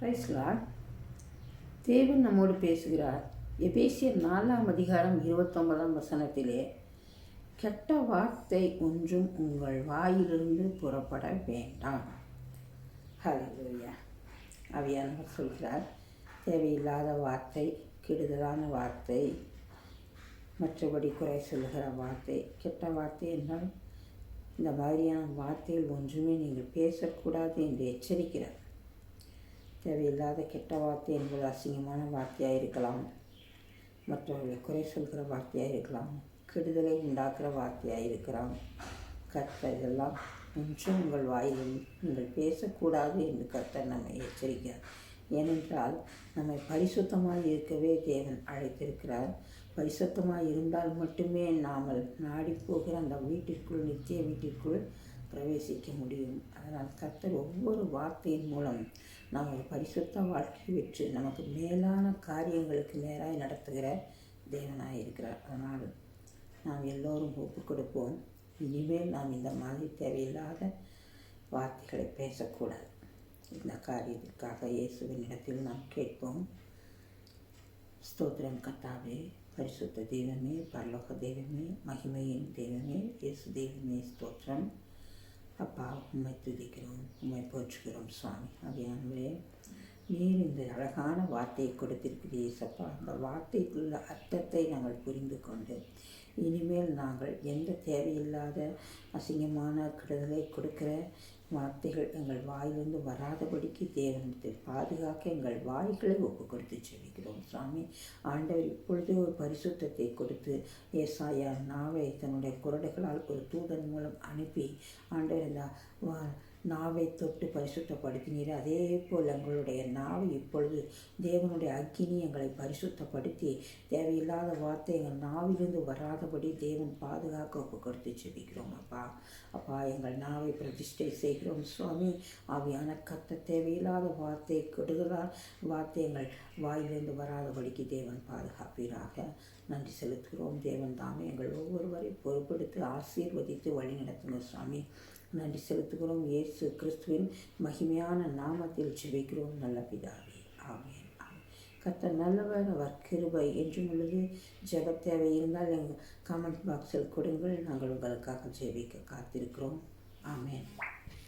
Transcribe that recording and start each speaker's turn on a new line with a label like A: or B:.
A: பிரைஸ்லாட் தேவன் நம்மோடு பேசுகிறார். எபேசிய நாலாம் அதிகாரம் இருபத்தொன்பதாம் வசனத்திலே கெட்ட வார்த்தை ஒன்றும் உங்கள் வாயிலிருந்து புறப்பட வேண்டாம். ஹலோயா அவியானவர் சொல்கிறார் தேவையில்லாத வார்த்தை கெடுதலான வார்த்தை மற்றபடி குறை சொல்லுகிற வார்த்தை. கெட்ட வார்த்தை என்றால் இந்த மாதிரியான வார்த்தையில் ஒன்றுமே நீங்கள் பேசக்கூடாது என்று எச்சரிக்கிறார். தேவையில்லாத கெட்ட வார்த்தை என்பது அசிங்கமான வார்த்தையாக இருக்கலாம். மற்றவர்களை குறை சொல்கிற வார்த்தையாக இருக்கலாம். கெடுதலை உண்டாக்குற வார்த்தையாக இருக்கலாம். கர்த்தர் இதெல்லாம் ஒன்றும் உங்கள் வாயில் நீங்கள் பேசக்கூடாது என்று கர்த்தர் நம்மை எச்சரிக்கிறார். ஏனென்றால் நம்மை பரிசுத்தமாக இருக்கவே தேவன் அழைத்திருக்கிறார். பரிசுத்தமாக இருந்தால் மட்டுமே நாமல் நாடி போகிற அந்த வீட்டிற்குள் நித்திய வீட்டிற்குள் பிரவேசிக்க முடியும். அதனால் கர்த்தர் ஒவ்வொரு வார்த்தையின் மூலம் நாம் ஒரு பரிசுத்த வாழ்க்கை பெற்று நமக்கு மேலான காரியங்களுக்கு நேராக நடத்துகிற தேவனாக இருக்கிறார். அதனால் நாம் எல்லோரும் ஒப்பு கொடுப்போம். இனிமேல் நாம் இந்த மாதிரி தேவையில்லாத வார்த்தைகளை பேசக்கூடாது. இந்த காரியத்திற்காக இயேசுவின் இடத்தில் நாம் கேட்போம். ஸ்தோத்திரம் கத்தாவே பரிசுத்த தெய்வமே பரலோக தெய்வமே மகிமையின் தெய்வமே இயேசு தெய்வமே ஸ்தோத்திரம். मैं तो तुझे क्रम मैं पहुँच क्रम स्वामी अभियान में நீர் இந்த அழகான வார்த்தையை கொடுத்திருக்கிறீர் சப்பா அந்த வார்த்தைக்குள்ள அர்த்தத்தை நாங்கள் புரிந்து கொண்டு இனிமேல் நாங்கள் எந்த தேவையில்லாத அசிங்கமான கெடுதலை கொடுக்கிற வார்த்தைகள் எங்கள் வாயிலிருந்து வராதபடிக்கு தேவனத்தை பாதுகாக்க எங்கள் வாய்களை ஒப்பு கொடுத்து செவிக்கிறோம் சுவாமி ஆண்டவர் இப்பொழுதே ஒரு பரிசுத்தத்தை கொடுத்து ஏசாயா நாவை தன்னுடைய குரடுகளால் ஒரு தூதன் மூலம் அனுப்பி ஆண்டவர் இந்த நாவை தொட்டு பரிசுத்தப்படுத்தினீர். அதே போல் எங்களுடைய நாவை இப்பொழுது தேவனுடைய அக்கினி எங்களை பரிசுத்தப்படுத்தி தேவையில்லாத வார்த்தை எங்கள் நாவிலிருந்து வராதபடி தேவன் பாதுகாக்க ஒப்பு கொடுத்து செபிக்கிறோம் அப்பா. அப்பா எங்கள் நாவை பிரதிஷ்டை செய்கிறோம் சுவாமி. ஆவியான கத்த தேவையில்லாத வார்த்தை கெடுதலால் வார்த்தை எங்கள் வாயிலிருந்து வராதபடிக்கு தேவன் பாதுகாப்பீராக. நன்றி செலுத்துகிறோம். தேவன் தாமே எங்கள் கொடுத்து ஆசீர்வதித்து வழி சுவாமி. நன்றி செலுத்துகிறோம். இயேசு கிறிஸ்துவின் மகிமையான நாமத்தில் ஜெபிக்கிறோம். நல்ல பிதாவே. ஆமேன். கத்த நல்லவர் அவர் கிருபை என்றும் உள்ளது. ஜெப தேவை இருந்தால் எங்கள் கமெண்ட் பாக்ஸில் கொடுங்கள். நாங்கள் உங்களுக்காக ஜெபிக்க காத்திருக்கிறோம். ஆமேன்.